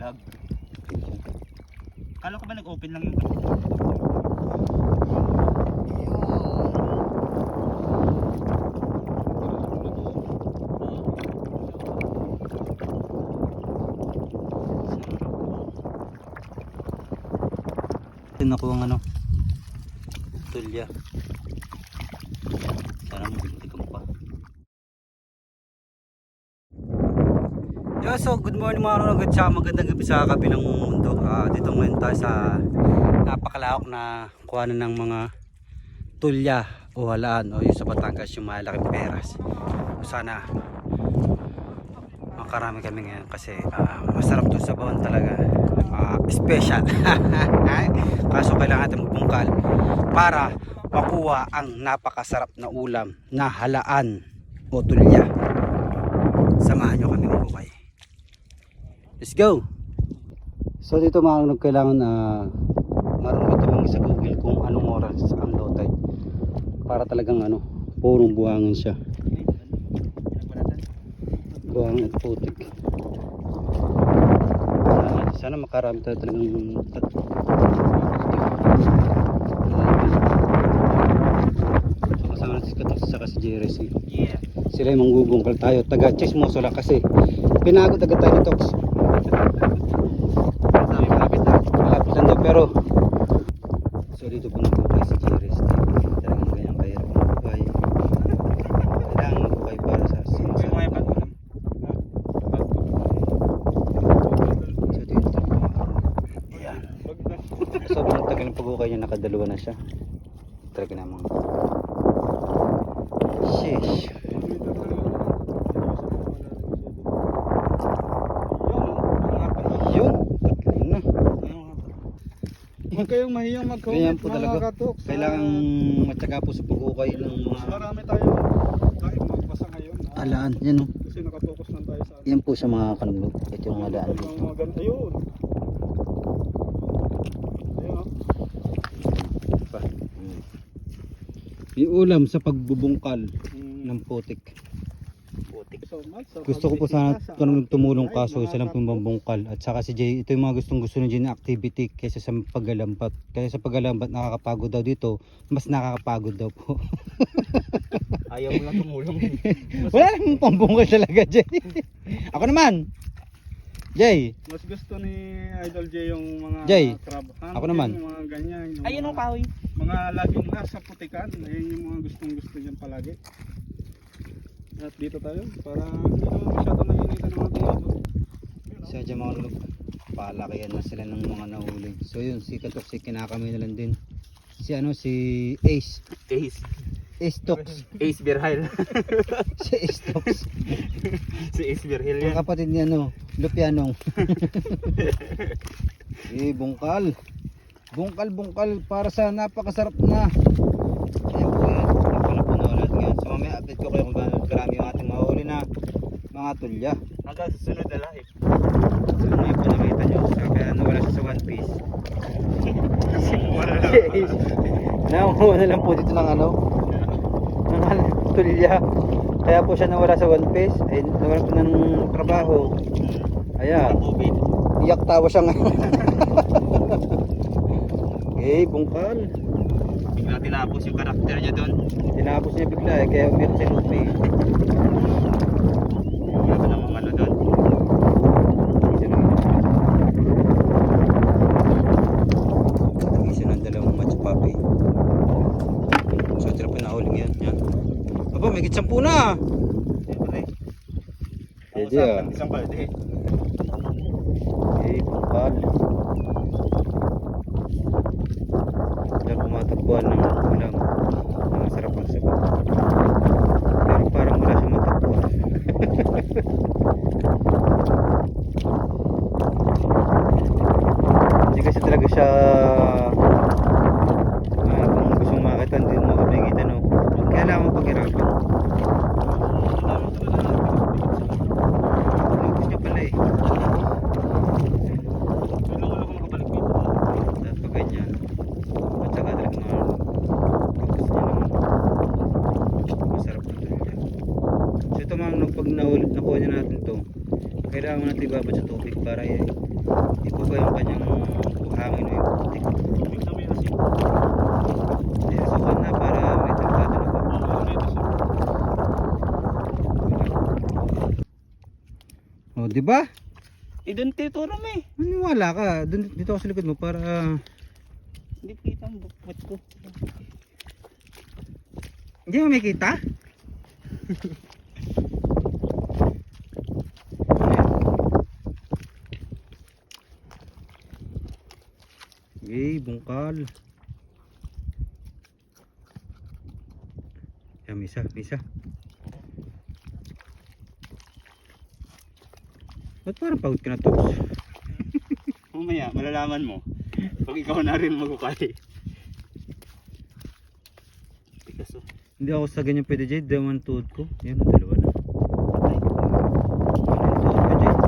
vlog. Kala ko ba nag-open lang yung Tin ako ang ano. Tulya. Sana magtikom pa. Yo, so good morning mga kanunod at saka magandang gabi sa kabilang mundo. Ah, dito ngayon tayo sa napakalawak na kuhanan ng mga tulya o halaan o yung sa Batangas yung malaking peras. So, sana makarami kami ngayon kasi ah, masarap to sa bawang talaga. Ah, special. Kaso kailangan natin magbungkal para makuha ang napakasarap na ulam na halaan o tulya. Samahan nyo kami. Let's go! So dito mga kanunod, kailangan na marunong tumingin sa Google kung anong oras ang low tide para talagang ano, purong buhangin siya. Buhangin at putik. Sana, sana makarami tayo talagang kasama natin si Katok saka si JRC. Yeah. Sila yung manggugungkal tayo. Taga chismoso lang kasi. Pinagod agad tayo ni Tox. Sabi malapit na. Malapit lang daw pero so dito po nagbukay si JRS talagang ganyan kahirap ang bukay kailangan magbukay para sa Yung sinasama mga pag-ulam. so dito talaga yan tagal ng pagbukay niya nakadalawa na siya. Talaga namang sheesh. Huwag kayong mahiyang mag-comment po talaga. mga katoks. kailangan matyaga po sa pagbukay ng Mas mga marami tayo. Kahit magbasa ngayon. ah, alaan yan o Kasi nakafocus lang tayo sa yan po sa mga kanuglog ito yung mga daan Mga dito. Ayun oh. pa. Mm. Yung ulam sa pagbubungkal Mm. ng putik. Putik. So much. sa Gusto ko po sana kanong tumulong kaso isa lang po yung katoks. bambungkal at saka si Jay ito yung mga gustong gusto ni Jay na activity kaysa sa paggalambat. Kaya sa paggalambat nakakapagod daw dito, mas nakakapagod daw po. Ayaw mo lang tumulong. Wala namang pambungkal talaga Jay. Ako naman. Jay, Mas gusto ni Idol J yung mga Jay, crab hunt, ako naman. Yung mga ganyan. Yung Ayun mga, ang kahoy. mga laging nasa putikan. Ayun yung mga gustong gusto niyan palagi. At dito tayo para hindi naman masyado nainitan ng ating ito. sa dyan mga lulog. Palakihan na sila ng mga nahuli. So yun, si Katok si kinakamay na lang din. Si ano, si Ace. Ace. Tox. Ace Berhal. si Tox. si Ace Yung yan. kapatid niya no, Lupianong. eh, bungkal. Bungkal, bungkal para sa napakasarap na. Ayan po yan. Wala po na ulit ngayon. So mamaya update ko kayo kung gaano karami yung ating mahuli na mga tulya. Hanggang susunod na live. So ngayon po nakita nyo. So, kaya nawala siya sa one piece. Wala lang. Nakuha na lang po dito ng ano. Tulya. Kaya po siya nawala sa one piece. Ay, nawala po ng trabaho. Ayan. COVID. Iyak tawa siya ngayon. okay, bungkal. Bigla tinapos yung karakter niya doon. Tinapos niya bigla eh, kaya umiyak si Lupi. Wala ka namang ano doon. Isa ng dalawang match puppy. So, tira pa na uling yan. yan. Kitsampu na. Siyempre. Pwede ah. Isang balde. Okay, bungkal. Diyan kumatakbuhan ng ulam. Ang masarap ang sabaw. Pero parang wala siyang matakbuhan. Hindi kasi talaga siya ah, kung gusto mong makita hindi mo makapingit ano. Kailangan mo paghirapan. Lupis niya pala eh. Kailan wala ko nakabalik dito. Dapat pag ganyan. At saka talaga mga pagkas niya naman. Masarap na talaga. So ito mga nung pag nahuli, nakuha niya natin to, kailangan mo natin ibabad sa tubig para eh, ito ba yung kanyang buhangin o yung putik. Yung na may asin. Eh, sukan na para may tagkado na ba? Oo, dito siya. O, di ba? Eh, doon tituro mo eh. Maniwala ka. Dun, dito ako sa likod mo para Hindi kita ang bukmat ko. hindi mo makita. Okay, bungkal. Yan, may isa, may isa. Ba't parang pagod ka na, Tox? Mamaya, malalaman mo. Pag ikaw na rin magukali. Tigas oh. Hindi ako sa ganyan pwede, Jade. Daman tuhod ko. Yan, dalawa na. Patay. Yan ang tuhod ko, Jade.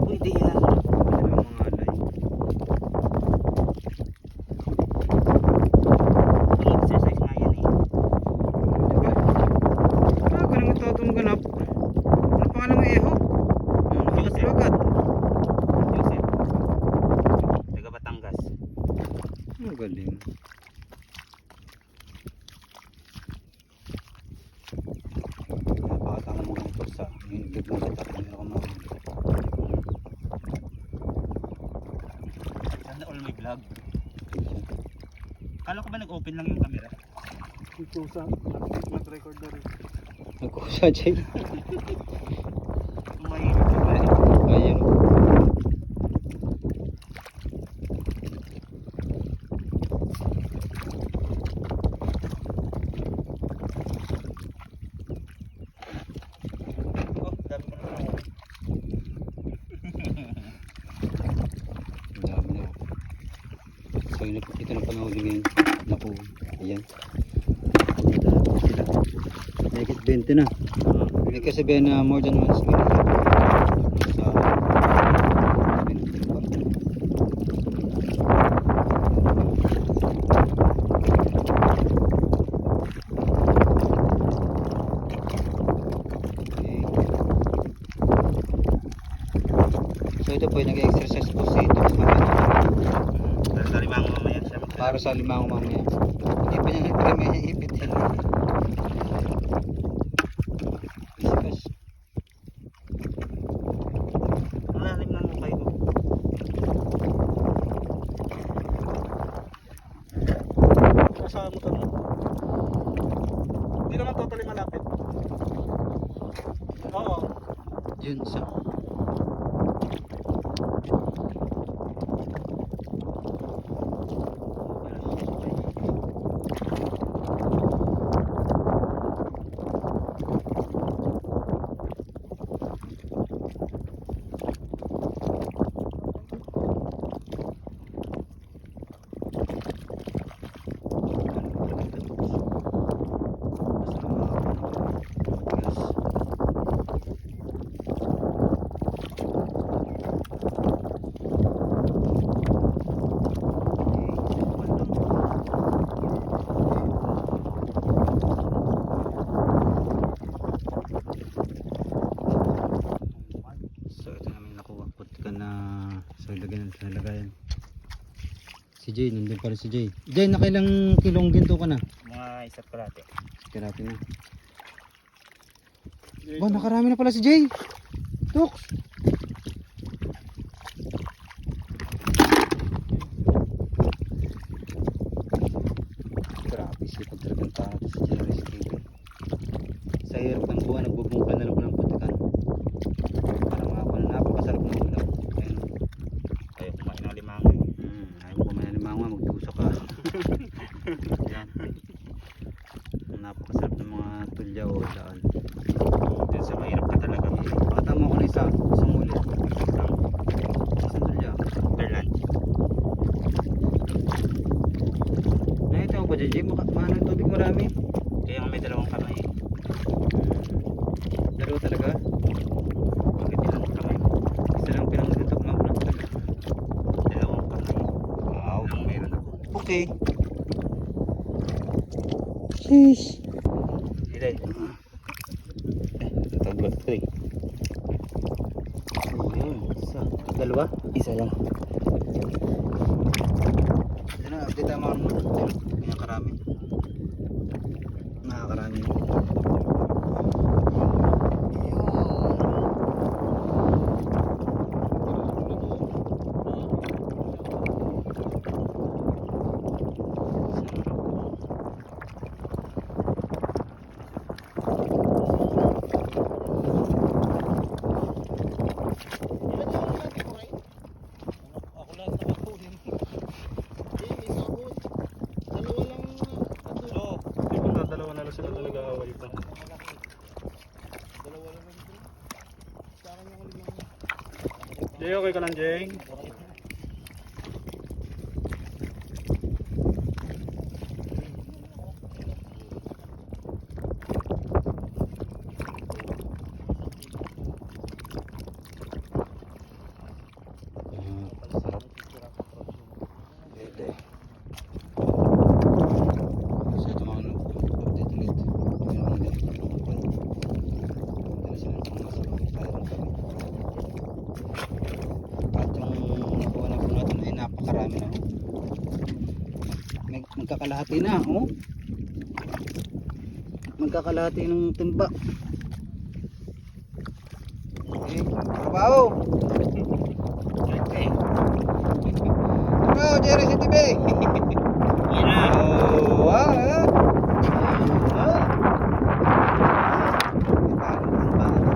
Pwede yan. Dalawang mga alay. Pang-exercise nga yan eh. Diba? Ah, ganun ito itong ganap. Ano pangalan mo, Eho? Hmm, Joseph. agad. Joseph. Taga Batangas. Ang galing. Napakatanga mo ganito sa hingig mo sa tapos meron kang mahuli. Sana all may vlog. Kala ko ba nag-open lang yung camera? Ito sa nag-record na rin. Nagkusa, Jade. May Ayun. Oh, dami ko na. Ang dami na. Yun, ito na panahuli ngayon. Naku, ayan. Madami sila. Megit 20 na. May kasi ben na more than once. Sa 20 pa. Okay. So ito po, nag-exercise po si Ito. Para sa limang mamaya siya. Para sa limang mamaya. Hindi pa niya nag-try may ipit yan. Isikas. Malalim ng mo. Hindi naman totally malapit. Oo. Yun sa. So ito namin putkan na sa lagayan sa lagayan. Si Jay, nandun pala si Jay. Jay, nakailang kilong ginto ka na? Mga isa't kalate. Sige natin na. Ba, nakarami na pala si Jay. Tuk. Grabe sipag talagang tao to si Jerry Steve. Sa hirap ng buwan, nagbubungka na lang ng putikan. Para makakuha na napakasarap ng ulam. Ayun. Ayaw kumain ng limango eh. Hmm, ayaw mo kumain ng mga magduso ka. Yan. Ang napakasarap ng mga tulya o daan. Dun sa mahirap ka talaga. Pakita mo ako ng isa, isang ulit. Isang tulya. After lunch. Nakita mo ba dyan, Jay? Maka- Mahal ng tubig marami. Kaya may dalawang kamay. Dalawa talaga. Bakit ilang kamay? Isa lang pinanggutok mga ulan talaga. Dalawang kamay. Wow. Ang meron ako. Okay. Sheesh. Ilan? Tagbot ko eh. Isa. Dalawa? Isa lang. Ito na, update tayo mga ano. Nakakarami. Oo. Hindi kung dadalawa na lang sila talaga away pa. Jay, okay ka lang, Jay? Mm, sarap. Pwede. So ito mga ano, update ulit. Ito yung mga ganito ng kapal. Dala sila ng mga sa mga mayroon kami. At yung nakuha na po natin ay napakarami na. oh. Mag magkakalahati na, oh. Magkakalahati ng timba. Okay, trabaho. Trabaho, Jerry. Yan na. Oh, wow, ah. Ah.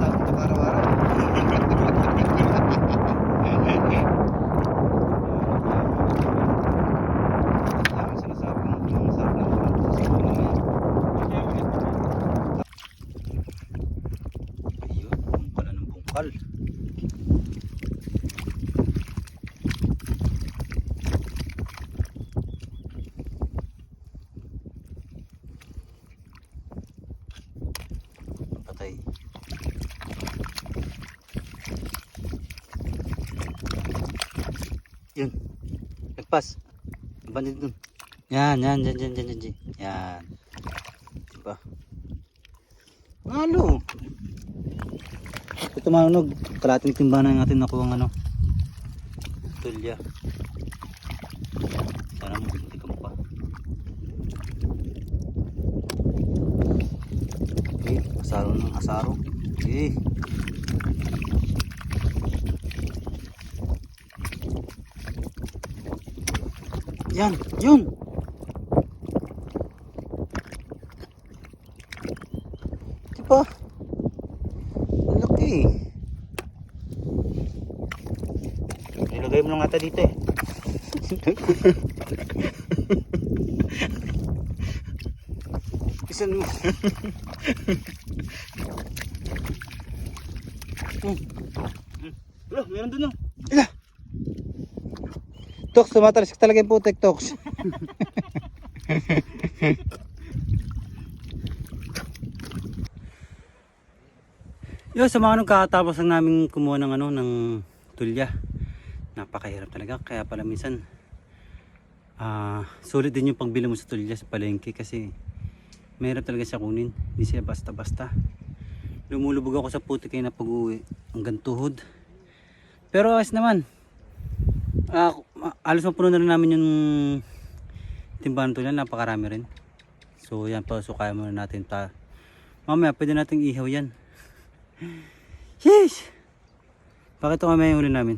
Takot ako araw-araw. Ang sinasabi ng mga masarap na ulam sa simula mamaya. Ayun, bungkal na ng bungkal. Patay. Yun. Nagpas. Bandit dun. Yan, yan, yan, yan, yan, yan, yan. Yan. Diba? Halo. Ito manunog. Kalating timba na natin nakuha ng ano. Tulya. Sana mo, hindi ka pa. Okay, asaro ng asaro. Okay. Yan, yun. Di ba? Ang laki. Nilagay mo na nga ta dito eh. Isan mo. Bro, meron dun oh. Tox, tumatalas talaga yung putek, Tox. Yo, sa mga nung kakatapos lang namin kumuha ng ano, ng tulya. Napakahirap talaga, kaya pala minsan ah sulit din yung pagbili mo sa tulya sa palengke kasi mahirap talaga siya kunin. Hindi siya basta-basta. Lumulubog ako sa putik kayo na pag-uwi hanggang tuhod. Pero ayos naman. Ma- alos mapuno na rin namin yung timbangan tulad, napakarami rin. So yan pa, so kaya muna natin pa. Mamaya pwede nating ihaw yan. Sheesh! Bakit ito mamaya yung uli namin?